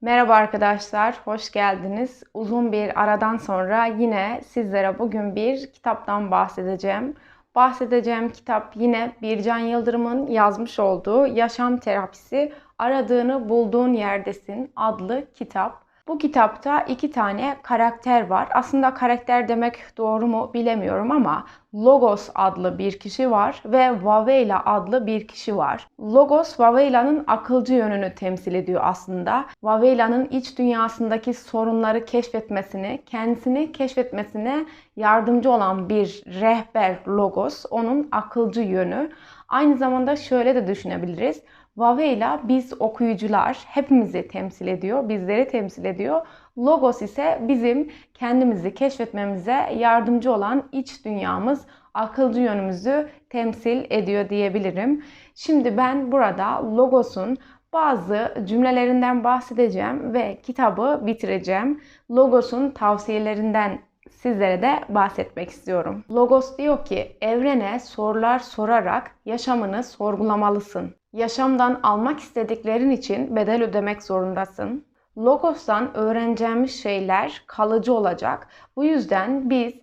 Merhaba arkadaşlar, hoş geldiniz. Uzun bir aradan sonra yine sizlere bugün bir kitaptan bahsedeceğim. Bahsedeceğim kitap yine Bircan Yıldırım'ın yazmış olduğu Yaşam Terapisi Aradığını Bulduğun Yerdesin adlı kitap. Bu kitapta iki tane karakter var. Aslında karakter demek doğru mu bilemiyorum ama Logos adlı bir kişi var ve Vavela adlı bir kişi var. Logos Vavela'nın akılcı yönünü temsil ediyor aslında. Vavela'nın iç dünyasındaki sorunları keşfetmesini, kendisini keşfetmesine yardımcı olan bir rehber Logos, onun akılcı yönü. Aynı zamanda şöyle de düşünebiliriz. Vavela biz okuyucular hepimizi temsil ediyor, bizleri temsil ediyor. Logos ise bizim kendimizi keşfetmemize yardımcı olan iç dünyamız, akılcı yönümüzü temsil ediyor diyebilirim. Şimdi ben burada Logos'un bazı cümlelerinden bahsedeceğim ve kitabı bitireceğim. Logos'un tavsiyelerinden sizlere de bahsetmek istiyorum. Logos diyor ki evrene sorular sorarak yaşamını sorgulamalısın. Yaşamdan almak istediklerin için bedel ödemek zorundasın. Logos'tan öğreneceğimiz şeyler kalıcı olacak. Bu yüzden biz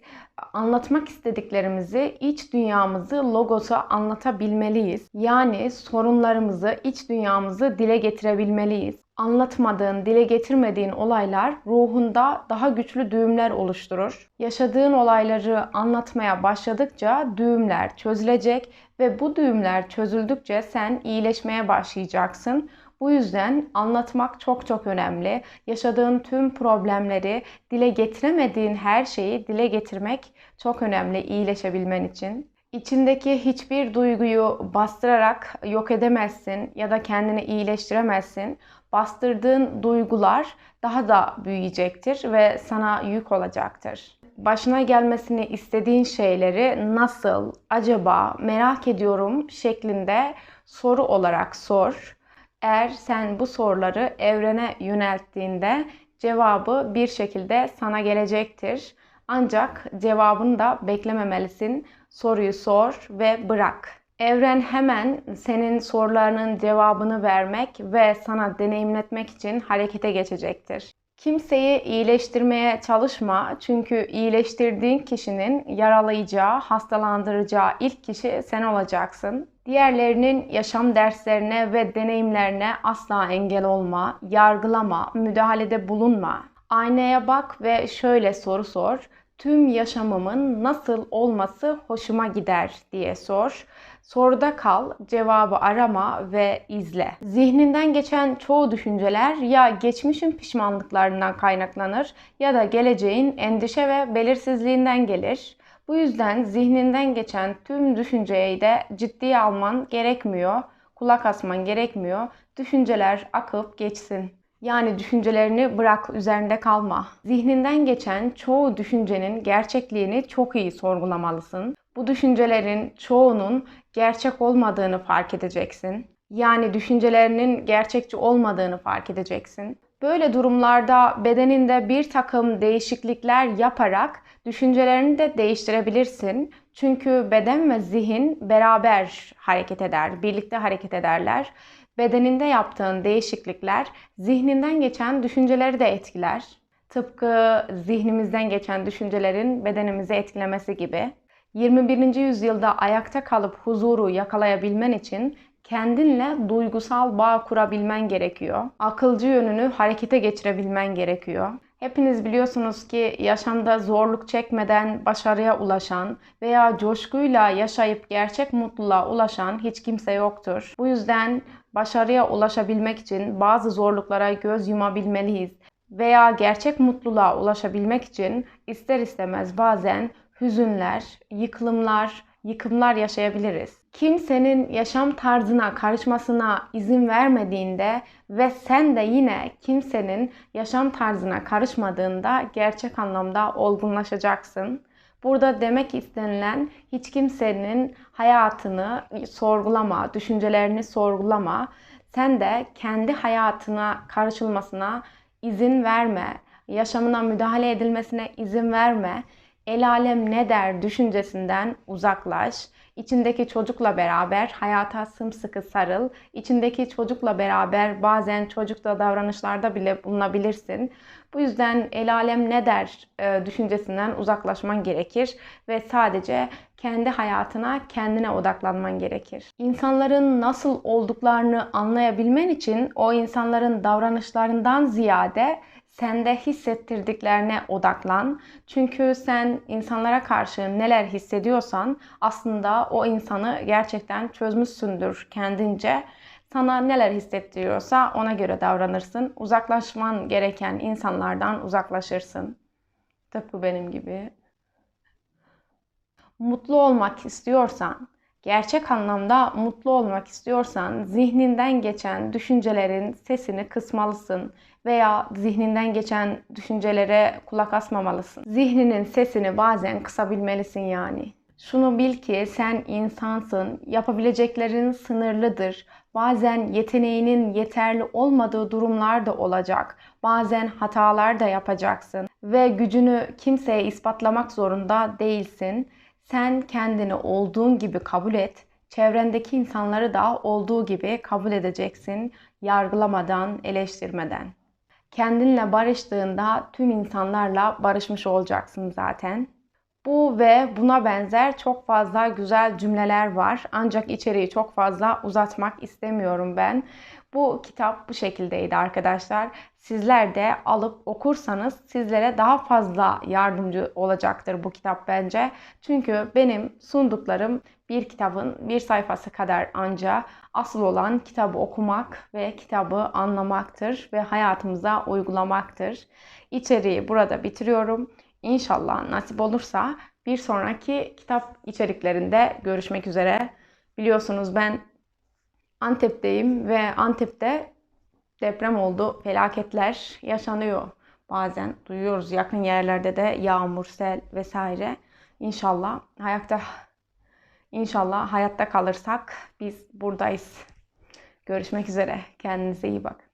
anlatmak istediklerimizi, iç dünyamızı Logos'a anlatabilmeliyiz. Yani sorunlarımızı, iç dünyamızı dile getirebilmeliyiz. Anlatmadığın, dile getirmediğin olaylar ruhunda daha güçlü düğümler oluşturur. Yaşadığın olayları anlatmaya başladıkça düğümler çözülecek ve bu düğümler çözüldükçe sen iyileşmeye başlayacaksın. Bu yüzden anlatmak çok çok önemli. Yaşadığın tüm problemleri, dile getiremediğin her şeyi dile getirmek çok önemli iyileşebilmen için. İçindeki hiçbir duyguyu bastırarak yok edemezsin ya da kendini iyileştiremezsin. Bastırdığın duygular daha da büyüyecektir ve sana yük olacaktır. Başına gelmesini istediğin şeyleri nasıl, acaba, merak ediyorum şeklinde soru olarak sor. Eğer sen bu soruları evrene yönelttiğinde cevabı bir şekilde sana gelecektir. Ancak cevabını da beklememelisin. Soruyu sor ve bırak. Evren hemen senin sorularının cevabını vermek ve sana deneyimletmek için harekete geçecektir. Kimseyi iyileştirmeye çalışma çünkü iyileştirdiğin kişinin yaralayacağı, hastalandıracağı ilk kişi sen olacaksın. Diğerlerinin yaşam derslerine ve deneyimlerine asla engel olma, yargılama, müdahalede bulunma. Aynaya bak ve şöyle soru sor. Tüm yaşamımın nasıl olması hoşuma gider diye sor. Soruda kal, cevabı arama ve izle. Zihninden geçen çoğu düşünceler ya geçmişin pişmanlıklarından kaynaklanır ya da geleceğin endişe ve belirsizliğinden gelir. Bu yüzden zihninden geçen tüm düşünceyi de ciddiye alman gerekmiyor, kulak asman gerekmiyor. Düşünceler akıp geçsin. Yani düşüncelerini bırak, üzerinde kalma. Zihninden geçen çoğu düşüncenin gerçekliğini çok iyi sorgulamalısın. Bu düşüncelerin çoğunun gerçek olmadığını fark edeceksin. Yani düşüncelerinin gerçekçi olmadığını fark edeceksin. Böyle durumlarda bedeninde bir takım değişiklikler yaparak düşüncelerini de değiştirebilirsin. Çünkü beden ve zihin beraber hareket eder, birlikte hareket ederler. Bedeninde yaptığın değişiklikler zihninden geçen düşünceleri de etkiler. Tıpkı zihnimizden geçen düşüncelerin bedenimizi etkilemesi gibi. 21. yüzyılda ayakta kalıp huzuru yakalayabilmen için kendinle duygusal bağ kurabilmen gerekiyor. Akılcı yönünü harekete geçirebilmen gerekiyor. Hepiniz biliyorsunuz ki yaşamda zorluk çekmeden başarıya ulaşan veya coşkuyla yaşayıp gerçek mutluluğa ulaşan hiç kimse yoktur. Bu yüzden başarıya ulaşabilmek için bazı zorluklara göz yumabilmeliyiz veya gerçek mutluluğa ulaşabilmek için ister istemez bazen hüzünler, yıkılımlar, yıkımlar yaşayabiliriz. Kimsenin yaşam tarzına karışmasına izin vermediğinde ve sen de yine kimsenin yaşam tarzına karışmadığında gerçek anlamda olgunlaşacaksın. Burada demek istenilen hiç kimsenin hayatını sorgulama, düşüncelerini sorgulama. Sen de kendi hayatına karışılmasına izin verme. Yaşamına müdahale edilmesine izin verme el alem ne der düşüncesinden uzaklaş. İçindeki çocukla beraber hayata sımsıkı sarıl. İçindeki çocukla beraber bazen çocukta davranışlarda bile bulunabilirsin. Bu yüzden el alem ne der e, düşüncesinden uzaklaşman gerekir ve sadece kendi hayatına, kendine odaklanman gerekir. İnsanların nasıl olduklarını anlayabilmen için o insanların davranışlarından ziyade sende hissettirdiklerine odaklan. Çünkü sen insanlara karşı neler hissediyorsan aslında o insanı gerçekten çözmüşsündür kendince. Sana neler hissettiriyorsa ona göre davranırsın. Uzaklaşman gereken insanlardan uzaklaşırsın. Tıpkı benim gibi. Mutlu olmak istiyorsan, gerçek anlamda mutlu olmak istiyorsan zihninden geçen düşüncelerin sesini kısmalısın veya zihninden geçen düşüncelere kulak asmamalısın. Zihninin sesini bazen kısabilmelisin yani. Şunu bil ki sen insansın, yapabileceklerin sınırlıdır. Bazen yeteneğinin yeterli olmadığı durumlar da olacak. Bazen hatalar da yapacaksın ve gücünü kimseye ispatlamak zorunda değilsin. Sen kendini olduğun gibi kabul et. Çevrendeki insanları da olduğu gibi kabul edeceksin, yargılamadan, eleştirmeden. Kendinle barıştığında tüm insanlarla barışmış olacaksın zaten. Bu ve buna benzer çok fazla güzel cümleler var. Ancak içeriği çok fazla uzatmak istemiyorum ben. Bu kitap bu şekildeydi arkadaşlar. Sizler de alıp okursanız sizlere daha fazla yardımcı olacaktır bu kitap bence. Çünkü benim sunduklarım bir kitabın bir sayfası kadar anca asıl olan kitabı okumak ve kitabı anlamaktır ve hayatımıza uygulamaktır. İçeriği burada bitiriyorum. İnşallah nasip olursa bir sonraki kitap içeriklerinde görüşmek üzere. Biliyorsunuz ben Antep'teyim ve Antep'te deprem oldu. Felaketler yaşanıyor. Bazen duyuyoruz yakın yerlerde de yağmur, sel vesaire. İnşallah hayatta İnşallah hayatta kalırsak biz buradayız. Görüşmek üzere. Kendinize iyi bakın.